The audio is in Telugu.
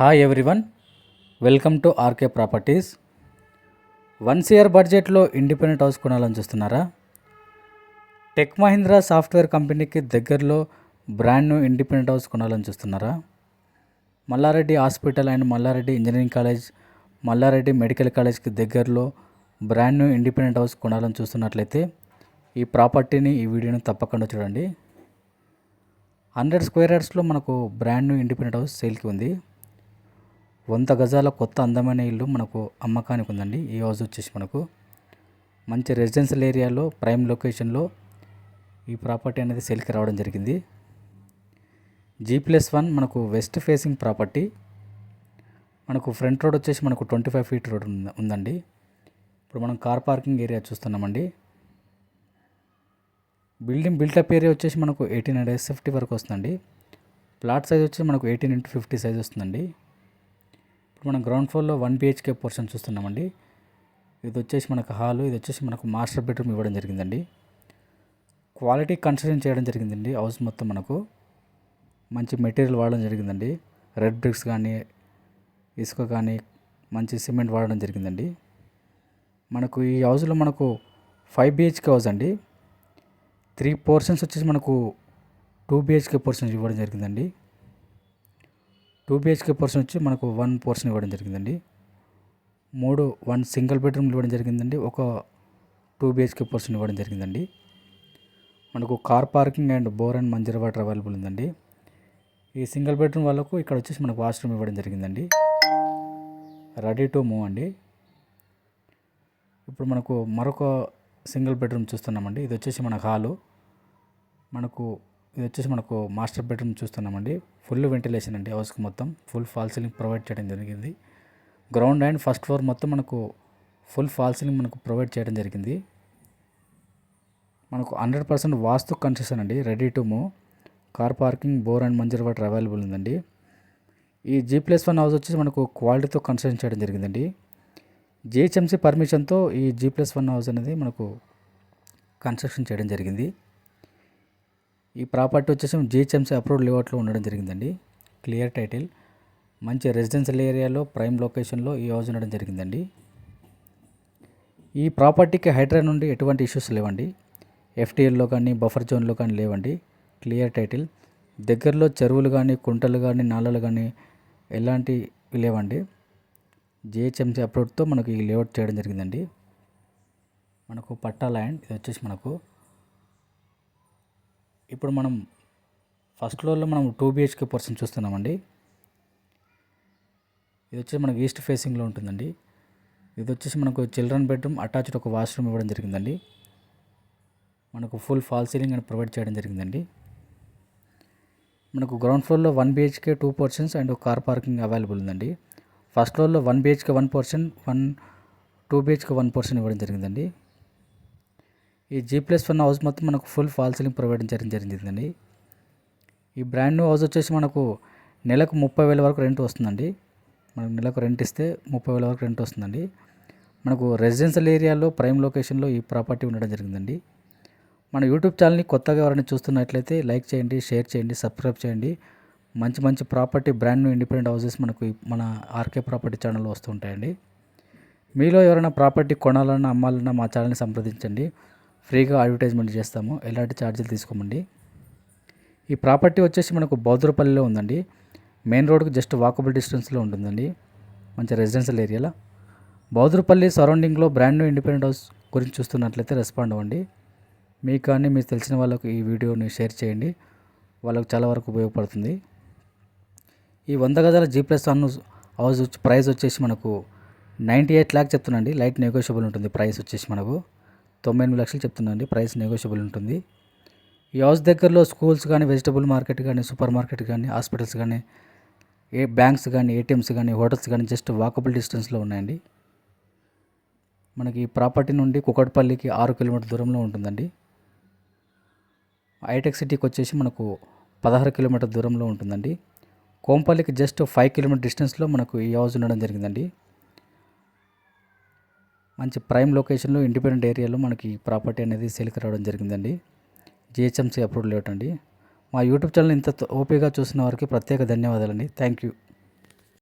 Hi everyone welcome to RK properties one year బడ్జెట్లో ఇండిపెండెంట్ హౌస్ కొనాలని చూస్తున్నారా? టెక్ మహీంద్రా సాఫ్ట్వేర్ కంపెనీకి దగ్గరలో బ్రాండ్ న్యూ ఇండిపెండెంట్ హౌస్ కొనాలని చూస్తున్నారా? Malla Reddy hospital and Malla Reddy engineering college Malla Reddy medical కాలేజ్కి దగ్గరలో బ్రాండ్ న్యూ ఇండిపెండెంట్ హౌస్ కొనాలని చూస్తున్నట్లయితే ఈ ప్రాపర్టీని ఈ వీడియోని తప్పకుండా చూడండి. హండ్రెడ్ స్క్వేర్ యార్డ్స్లో మనకు బ్రాండ్ న్యూ ఇండిపెండెంట్ హౌస్ సేల్కి ఉంది. వంద గజాల కొత్త అందమైన ఇల్లు మనకు అమ్మకానికి ఉందండి. ఈ హౌస్ వచ్చేసి మనకు మంచి రెసిడెన్షియల్ ఏరియాలో ప్రైమ్ లొకేషన్లో ఈ ప్రాపర్టీ అనేది సేల్కి రావడం జరిగింది. జీ ప్లస్ వన్ మనకు వెస్ట్ ఫేసింగ్ ప్రాపర్టీ. మనకు ఫ్రంట్ రోడ్ వచ్చేసి మనకు ట్వంటీ ఫైవ్ ఫీట్ రోడ్ ఉందండి. ఇప్పుడు మనం కార్ పార్కింగ్ ఏరియా చూస్తున్నామండి. బిల్డింగ్ బిల్టప్ ఏరియా వచ్చేసి మనకు ఎయిటీన్ హండ్రెడ్ ఫిఫ్టీ వరకు వస్తుందండి. ప్లాట్ సైజ్ వచ్చి మనకు ఎయిటీన్ ఇంటూ ఫిఫ్టీ సైజ్ వస్తుందండి. ఇప్పుడు మనం గ్రౌండ్ ఫ్లోర్లో వన్ బిహెచ్కే పోర్షన్ చూస్తున్నామండి. ఇది వచ్చేసి మనకు హాలు ఇది వచ్చేసి మనకు మాస్టర్ బెడ్రూమ్ ఇవ్వడం జరిగిందండి. క్వాలిటీ కన్స్ట్రక్షన్ చేయడం జరిగిందండి. హౌస్ మొత్తం మనకు మంచి మెటీరియల్ వాడడం జరిగిందండి. రెడ్ బ్రిక్స్ కానీ ఇసుక కానీ మంచి సిమెంట్ వాడడం జరిగిందండి. మనకు ఈ హౌస్లో మనకు ఫైవ్ బిహెచ్కే హౌస్ అండి. త్రీ పోర్షన్స్ వచ్చేసి మనకు టూ బిహెచ్కే పోర్షన్స్ ఇవ్వడం జరిగిందండి. టూ బిహెచ్కే పోర్షన్ వచ్చి మనకు వన్ పోర్షన్ ఇవ్వడం జరిగిందండి. మూడు వన్ సింగిల్ బెడ్రూమ్ ఇవ్వడం జరిగిందండి. ఒక టూ బిహెచ్కే పోర్షన్ ఇవ్వడం జరిగిందండి. మనకు car parking and bore and Manjeera water available ఉందండి. ఈ సింగిల్ బెడ్రూమ్ వాళ్ళకు ఇక్కడ వచ్చేసి మనకు వాష్రూమ్ ఇవ్వడం జరిగిందండి. రెడీ టు మూవ్ అండి. ఇప్పుడు మనకు మరొక సింగిల్ బెడ్రూమ్ చూస్తున్నామండి. ఇది వచ్చేసి మన హాలు. మనకు ఇది వచ్చేసి మనకు మాస్టర్ బెడ్రూమ్ చూస్తున్నామండి. ఫుల్ వెంటిలేషన్ అండి హౌస్కి మొత్తం. ఫుల్ ఫాల్ సీలింగ్ ప్రొవైడ్ చేయడం జరిగింది. గ్రౌండ్ అండ్ ఫస్ట్ ఫ్లోర్ మొత్తం మనకు ఫుల్ ఫాల్ సీలింగ్ మనకు ప్రొవైడ్ చేయడం జరిగింది. మనకు హండ్రెడ్ పర్సెంట్ వాస్తు కన్స్ట్రక్షన్ అండి. Ready to move. Car parking bore and Manjeera water available ఉందండి. ఈ జీ ప్లస్ వన్ హౌస్ వచ్చేసి మనకు క్వాలిటీతో కన్స్ట్రక్షన్ చేయడం జరిగిందండి. జిహెచ్ఎంసీ పర్మిషన్తో ఈ జీ ప్లస్ వన్ హౌస్ అనేది మనకు కన్స్ట్రక్షన్ చేయడం జరిగింది. ఈ ప్రాపర్టీ వచ్చేసి జిహెచ్ఎంసీ అప్రూవ్డ్ లేఅవుట్లో ఉండడం జరిగిందండి. Clear title. మంచి రెసిడెన్షియల్ ఏరియాలో ప్రైమ్ లొకేషన్లో ఈ హౌస్ ఉండడం జరిగిందండి. ఈ ప్రాపర్టీకి హైడ్రా నుండి ఎటువంటి ఇష్యూస్ లేవండి. ఎఫ్టీఎల్లో కానీ బఫర్ జోన్లో కానీ లేవండి. Clear title. దగ్గరలో చెరువులు కానీ కుంటలు కానీ నాలలు కానీ ఎలాంటి లేవండి. జిహెచ్ఎంసీ అప్రూవ్డ్తో మనకు ఈ లేఅవుట్ చేయడం జరిగిందండి. మనకు పట్టా ల్యాండ్ ఇది వచ్చేసి మనకు ఇప్పుడు మనం ఫస్ట్ ఫ్లోర్లో మనం టూ బిహెచ్కే పర్సన్ చూస్తున్నామండి. ఇది వచ్చేసి మనకు ఈస్ట్ ఫేసింగ్లో ఉంటుందండి. ఇది వచ్చేసి మనకు చిల్డ్రన్ బెడ్రూమ్ అటాచ్డ్ ఒక వాష్రూమ్ ఇవ్వడం జరిగిందండి. మనకు ఫుల్ ఫాల్ సీలింగ్ అని ప్రొవైడ్ చేయడం జరిగిందండి. మనకు గ్రౌండ్ ఫ్లోర్లో one BHK two persons and car parking available ఉందండి. ఫస్ట్ ఫ్లోర్లో one BHK one person one two BHK one person ఇవ్వడం జరిగిందండి. ఈ జీ ప్లస్ వన్ హౌస్ మొత్తం మనకు ఫుల్ ఫాల్ సీలింగ్ ప్రొవైడ్ చేయడం జరిగిందండి. ఈ బ్రాండ్ న్యూ హౌస్ వచ్చేసి మనకు నెలకు ముప్పై వేల వరకు రెంట్ వస్తుందండి. మనకు నెలకు రెంట్ ఇస్తే ముప్పై వేల వరకు రెంట్ వస్తుందండి. మనకు రెసిడెన్షియల్ ఏరియాలో ప్రైమ్ లొకేషన్లో ఈ ప్రాపర్టీ ఉండడం జరిగిందండి. మన యూట్యూబ్ ఛానల్ని కొత్తగా ఎవరైనా చూస్తున్నట్లయితే లైక్ చేయండి షేర్ చేయండి సబ్స్క్రైబ్ చేయండి. మంచి మంచి property brand new independent houses మనకు మన ఆర్కే ప్రాపర్టీ ఛానల్లో వస్తుంటాయండి మీలో ఎవరైనా ప్రాపర్టీ కొనాలన్నా అమ్మాలన్నా మా ఛానల్ని సంప్రదించండి. ఫ్రీగా అడ్వర్టైజ్మెంట్ చేస్తాము. ఎలాంటి ఛార్జీలు తీసుకోమండి. ఈ ప్రాపర్టీ వచ్చేసి మనకు బౌద్ధరపల్లిలో ఉందండి. మెయిన్ రోడ్కి జస్ట్ వాకబుల్ డిస్టెన్స్లో ఉంటుందండి. మంచి రెసిడెన్షియల్ ఏరియాలో. బౌద్ధరపల్లి సరౌండింగ్లో బ్రాండ్ న్యూ ఇండిపెండెంట్ హౌస్ గురించి చూస్తున్నట్లయితే రెస్పాండ్ అవ్వండి. మీకు కానీ మీకు తెలిసిన వాళ్ళకు ఈ వీడియోని షేర్ చేయండి. వాళ్ళకు చాలా వరకు ఉపయోగపడుతుంది. ఈ వంద గజాల G plus one house price వచ్చేసి మనకు నైంటీ ఎయిట్ ల్యాక్ చెప్తున్నాండి లైట్ నెగోషియబుల్ ఉంటుంది. ప్రైస్ వచ్చేసి మనకు. తొంభై ఎనిమిది లక్షలు చెప్తున్నాండి ప్రైస్ నెగోషియబుల్ ఉంటుంది. ఈ హౌస్ దగ్గరలో స్కూల్స్ కానీ వెజిటబుల్ మార్కెట్ కానీ సూపర్ మార్కెట్ కానీ హాస్పిటల్స్ కానీ ఏ బ్యాంక్స్ కానీ ఏటీఎంస్ కానీ హోటల్స్ కానీ జస్ట్ వాకబుల్ డిస్టెన్స్లో ఉన్నాయండి. మనకి ఈ ప్రాపర్టీ నుండి కుకట్పల్లికి ఆరు కిలోమీటర్ దూరంలో ఉంటుందండి. హైటెక్ సిటీకి వచ్చేసి మనకు పదహారు కిలోమీటర్ దూరంలో ఉంటుందండి. కోంపల్లికి జస్ట్ ఫైవ్ కిలోమీటర్ డిస్టెన్స్లో మనకు ఈ హౌస్ ఉండడం జరిగిందండి. మంచి ప్రైమ్ లొకేషన్లో ఇండిపెండెంట్ ఏరియాలో మనకి ప్రాపర్టీ అనేది సేల్కి రావడం జరిగిందండి. జిహెచ్ఎంసీ అప్రూవ్ లేట్ అండి. మా యూట్యూబ్ ఛానల్ ఇంత ఓపీగా చూసిన వారికి ప్రత్యేక ధన్యవాదాలండి. Thank you.